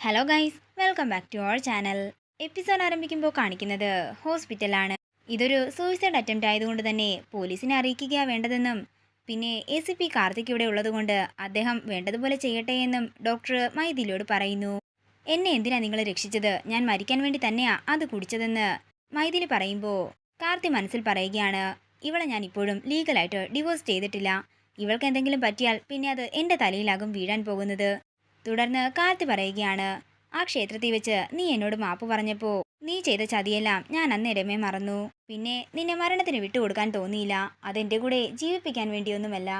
Hello guys welcome back to our channel episode ആരംഭിക്കുമ്പോൾ കാണിക്കുന്നത് ഹോസ്പിറ്റലാണ് ഇതൊരു സൂയിസൈഡ് അറ്റംപ്റ്റ് ആയതുകൊണ്ട് തന്നെ പോലീസിനെ അറിയിക്കുകയാണ് വേണ്ടതെന്നും പിന്നെ എ സി പി കാർത്തിക് ഇവിടെ ഉള്ളതുകൊണ്ട് അദ്ദേഹം വേണ്ടതുപോലെ ചെയ്യട്ടെ എന്നും ഡോക്ടർ മൈഥിലിയോട് പറയുന്നു. എന്നെ എന്തിനാ നിങ്ങൾ രക്ഷിച്ചത്? ഞാൻ മരിക്കാൻ വേണ്ടി തന്നെയാ അത് കുടിച്ചതെന്ന് മൈഥിലി പറയുമ്പോൾ കാർത്തി മനസ്സിൽ പറയുകയാണ്. ഇവളെ ഞാൻ ഇപ്പോഴും ലീഗലായിട്ട് ഡിവോഴ്സ് ചെയ്തിട്ടില്ല. ഇവൾക്ക് എന്തെങ്കിലും പറ്റിയാൽ പിന്നെ അത് എന്റെ തലയിലാകും വീഴാൻ പോകുന്നത്. തുടർന്ന് കാർത്തി പറയുകയാണ്. ആ ക്ഷേത്രത്തിൽ വെച്ച് നീ എന്നോട് മാപ്പ് പറഞ്ഞപ്പോൾ നീ ചെയ്ത ചതിയെല്ലാം ഞാൻ അന്നേരമേ മറന്നു. പിന്നെ നിന്നെ മരണത്തിന് വിട്ടുകൊടുക്കാൻ തോന്നിയില്ല. അതെന്റെ കൂടെ ജീവിപ്പിക്കാൻ വേണ്ടിയൊന്നുമല്ല.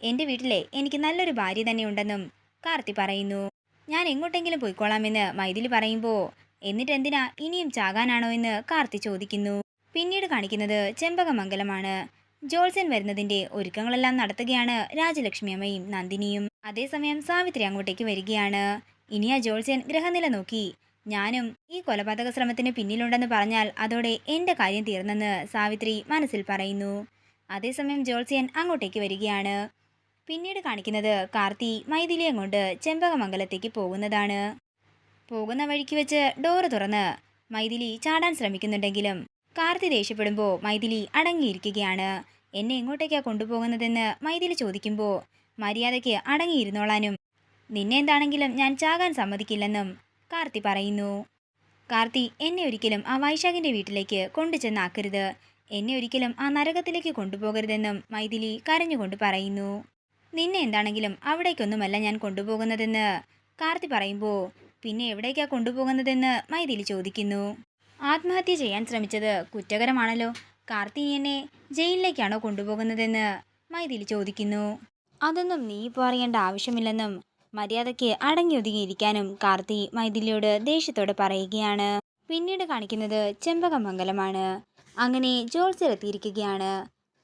എന്റെ വീട്ടിലെ എനിക്ക് നല്ലൊരു ഭാര്യ തന്നെ ഉണ്ടെന്നും കാർത്തി പറയുന്നു. ഞാൻ എങ്ങോട്ടെങ്കിലും പോയിക്കോളാമെന്ന് മൈഥിലി പറയുമ്പോൾ എന്നിട്ട് എന്തിനാ ഇനിയും ചാകാനാണോ എന്ന് കാർത്തി ചോദിക്കുന്നു. പിന്നീട് കാണിക്കുന്നത് ചെമ്പകമംഗലമാണ്. ജോൾസൻ വരുന്നതിന്റെ ഒരുക്കങ്ങളെല്ലാം നടത്തുകയാണ് രാജലക്ഷ്മി അമ്മയും നന്ദിനിയും. അതേസമയം സാവിത്രി അങ്ങോട്ടേക്ക് വരികയാണ്. ഇനിയ ആ ജോൾസൻ ഗ്രഹനില നോക്കി. ഞാനും ഈ കൊലപാതക ശ്രമത്തിന് പിന്നിലുണ്ടെന്ന് പറഞ്ഞാൽ അതോടെ എന്റെ കാര്യം തീർന്നെന്ന് സാവിത്രി മനസ്സിൽ പറയുന്നു. അതേസമയം ജോൾസ്യൻ അങ്ങോട്ടേക്ക് വരികയാണ്. പിന്നീട് കാണിക്കുന്നത് കാർത്തി മൈഥിലിയം കൊണ്ട് ചെമ്പകമംഗലത്തേക്ക് പോകുന്നതാണ്. പോകുന്ന വഴിക്ക് വെച്ച് ഡോറ് തുറന്ന് മൈഥിലി ചാടാൻ ശ്രമിക്കുന്നുണ്ടെങ്കിലും കാർത്തി ദേഷ്യപ്പെടുമ്പോൾ മൈഥിലി അടങ്ങിയിരിക്കുകയാണ്. എന്നെ എങ്ങോട്ടേക്കാണ് കൊണ്ടുപോകുന്നതെന്ന് മൈഥിലി ചോദിക്കുമ്പോൾ മര്യാദയ്ക്ക് അടങ്ങിയിരുന്നോളാനും. നിന്നെ എന്താണെങ്കിലും ഞാൻ ചാകാൻ സമ്മതിക്കില്ലെന്നും കാർത്തി പറയുന്നു. കാർത്തി എന്നെ ഒരിക്കലും ആ വൈശാഖിന്റെ വീട്ടിലേക്ക് കൊണ്ടുചെന്നാക്കരുത്. എന്നെ ഒരിക്കലും ആ നരകത്തിലേക്ക് കൊണ്ടുപോകരുതെന്നും മൈഥിലി കരഞ്ഞുകൊണ്ട് പറയുന്നു. നിന്നെ എന്താണെങ്കിലും അവിടേക്കൊന്നുമല്ല ഞാൻ കൊണ്ടുപോകുന്നതെന്ന് കാർത്തി പറയുമ്പോൾ പിന്നെ എവിടേക്കാ കൊണ്ടുപോകുന്നതെന്ന് മൈഥിലി ചോദിക്കുന്നു. ആത്മഹത്യ ചെയ്യാൻ ശ്രമിച്ചത് കുറ്റകരമാണല്ലോ. കാർത്തി എന്നെ ജയിലിലേക്കാണോ കൊണ്ടുപോകുന്നതെന്ന് മൈഥിലി ചോദിക്കുന്നു. അതൊന്നും നീ ഇപ്പോൾ അറിയേണ്ട ആവശ്യമില്ലെന്നും മര്യാദയ്ക്ക് അടങ്ങി ഒതുങ്ങിയിരിക്കാനും കാർത്തി മൈഥിലിയോട് ദേഷ്യത്തോടെ പറയുകയാണ്. പിന്നീട് കാണിക്കുന്നത് ചെമ്പകമംഗലമാണ്. അങ്ങനെ ജോത്സ്യർ എത്തിയിരിക്കുകയാണ്.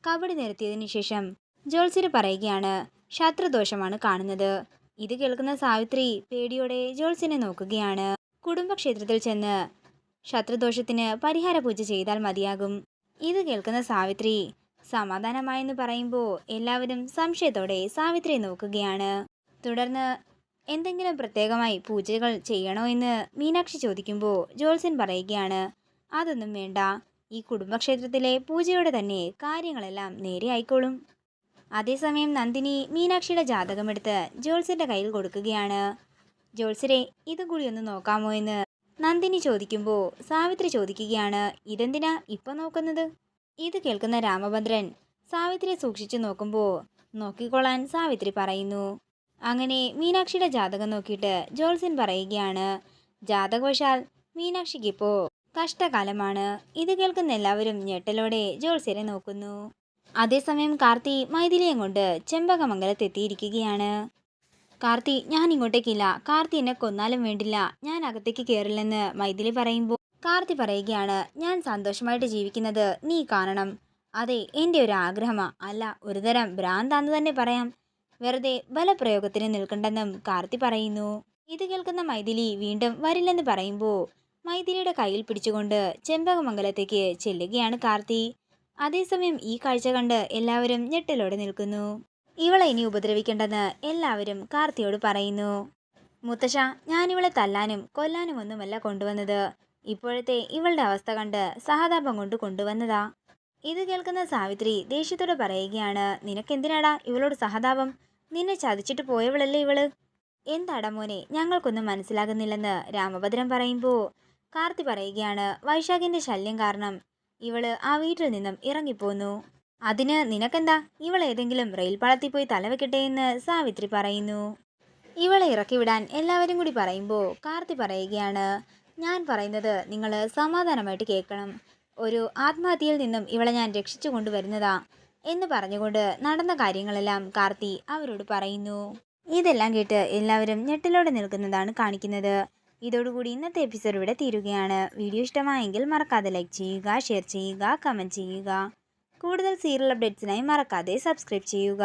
കബഡി നിരത്തിയതിനു ശേഷം ജോത്സ്യർ പറയുകയാണ് ശത്രുദോഷമാണ് കാണുന്നത്. ഇത് കേൾക്കുന്ന സാവിത്രി പേടിയോടെ ജോൾസിനെ നോക്കുകയാണ്. കുടുംബക്ഷേത്രത്തിൽ ചെന്ന് ശത്രുദോഷത്തിന് പരിഹാര പൂജ ചെയ്താൽ മതിയാകും. ഇത് കേൾക്കുന്ന സാവിത്രി സമാധാനമായെന്ന് പറയുമ്പോൾ എല്ലാവരും സംശയത്തോടെ സാവിത്രിയെ നോക്കുകയാണ്. തുടർന്ന് എന്തെങ്കിലും പ്രത്യേകമായി പൂജകൾ ചെയ്യണോ എന്ന്? മീനാക്ഷി ചോദിക്കുമ്പോൾ ജോൾസൻ പറയുകയാണ് അതൊന്നും വേണ്ട. ഈ കുടുംബക്ഷേത്രത്തിലെ പൂജയോടെ തന്നെ കാര്യങ്ങളെല്ലാം നേരെ ആയിക്കോളും. അതേസമയം നന്ദിനി മീനാക്ഷിയുടെ ജാതകമെടുത്ത് ജോൾസിന്റെ കയ്യിൽ കൊടുക്കുകയാണ്. ജോൾസരെ ഇതും കൂടി ഒന്ന് നോക്കാമോ? എന്ന് നന്ദിനി ചോദിക്കുമ്പോൾ സാവിത്രി ചോദിക്കുകയാണ് ഇതെന്തിനാ ഇപ്പൊ നോക്കുന്നത്? ഇത് കേൾക്കുന്ന രാമഭദ്രൻ സാവിത്രിയെ സൂക്ഷിച്ചു നോക്കുമ്പോൾ നോക്കിക്കൊള്ളാൻ സാവിത്രി പറയുന്നു. അങ്ങനെ മീനാക്ഷിയുടെ ജാതകം നോക്കിയിട്ട് ജോൽസൻ പറയുകയാണ് ജാതകവശാൽ മീനാക്ഷിക്ക് ഇപ്പോൾ കഷ്ടകാലമാണ്. ഇത് കേൾക്കുന്ന എല്ലാവരും ഞെട്ടലോടെ ജോൽസിനെ നോക്കുന്നു. അതേസമയം കാർത്തി മൈഥിലിയും കൊണ്ട് ചെമ്പകമംഗലത്തെത്തിയിരിക്കുകയാണ്. കാർത്തി ഞാൻ ഇങ്ങോട്ടേക്കില്ല കാർത്തി എന്നെ കൊന്നാലും വേണ്ടില്ല. ഞാൻ അകത്തേക്ക് കയറില്ലെന്ന് മൈഥിലി പറയുമ്പോൾ കാർത്തി പറയുകയാണ് ഞാൻ സന്തോഷമായിട്ട് ജീവിക്കുന്നത് നീ കാണണം. അതെ എന്റെ ഒരു ആഗ്രഹമാ. അല്ല ഒരുതരം ഭ്രാന്താന്ന് തന്നെ പറയാം. വെറുതെ ബലപ്രയോഗത്തിന് നിൽക്കണ്ടെന്നും കാർത്തി പറയുന്നു. ഇത് കേൾക്കുന്ന മൈഥിലി വീണ്ടും വരില്ലെന്ന് പറയുമ്പോൾ മൈഥിലിയുടെ കയ്യിൽ പിടിച്ചുകൊണ്ട് ചെമ്പകമംഗലത്തേക്ക് ചെല്ലുകയാണ് കാർത്തി. അതേസമയം ഈ കാഴ്ച കണ്ട് എല്ലാവരും ഞെട്ടലോടെ നിൽക്കുന്നു. ഇവളെ ഇനി ഉപദ്രവിക്കേണ്ടെന്ന് എല്ലാവരും കാർത്തിയോട് പറയുന്നു. മുത്തശ്ശ ഞാനിവളെ തല്ലാനും കൊല്ലാനും ഒന്നുമല്ല കൊണ്ടുവന്നത്. ഇപ്പോഴത്തെ ഇവളുടെ അവസ്ഥ കണ്ട് സഹതാപം കൊണ്ട് കൊണ്ടുവന്നതാ. ഇത് കേൾക്കുന്ന സാവിത്രി ദേഷ്യത്തോടെ പറയുകയാണ് നിനക്കെന്തിനാടാ ഇവളോട് സഹതാപം? നിന്നെ ചതിച്ചിട്ട് പോയവളല്ലേ ഇവൾ? എന്താടാ മോനെ ഞങ്ങൾക്കൊന്നും മനസ്സിലാകുന്നില്ലെന്ന് രാമഭദ്രൻ പറയുമ്പോൾ കാർത്തി പറയുകയാണ് വൈശാഖിന്റെ ശല്യം കാരണം ഇവൾ ആ വീട്ടിൽ നിന്നും ഇറങ്ങിപ്പോന്നു. അതിന് നിനക്കെന്താ? ഇവൾ ഏതെങ്കിലും റെയിൽ പാളത്തിൽ പോയി തലവെക്കട്ടെ എന്ന് സാവിത്രി പറയുന്നു. ഇവളെ ഇറക്കി വിടാൻ എല്ലാവരും കൂടി പറയുമ്പോൾ കാർത്തി പറയുകയാണ് ഞാൻ പറയുന്നത് നിങ്ങൾ സമാധാനമായിട്ട് കേൾക്കണം. ഒരു ആത്മഹത്യയിൽ നിന്നും ഇവളെ ഞാൻ രക്ഷിച്ചു കൊണ്ടുവരുന്നതാ എന്ന് പറഞ്ഞുകൊണ്ട് നടന്ന കാര്യങ്ങളെല്ലാം കാർത്തി അവരോട് പറയുന്നു. ഇതെല്ലാം കേട്ട് എല്ലാവരും ഞെട്ടിലോടെ നിൽക്കുന്നതാണ് കാണിക്കുന്നത്. ഇതോടുകൂടി ഇന്നത്തെ എപ്പിസോഡ് ഇവിടെ തീരുകയാണ്. വീഡിയോ ഇഷ്ടമായെങ്കിൽ മറക്കാതെ ലൈക്ക് ചെയ്യുക ഷെയർ ചെയ്യുക കമന്റ് ചെയ്യുക. കൂടുതൽ സീരിയൽ അപ്ഡേറ്റ്സിനായി മറക്കാതെ സബ്സ്ക്രൈബ് ചെയ്യുക.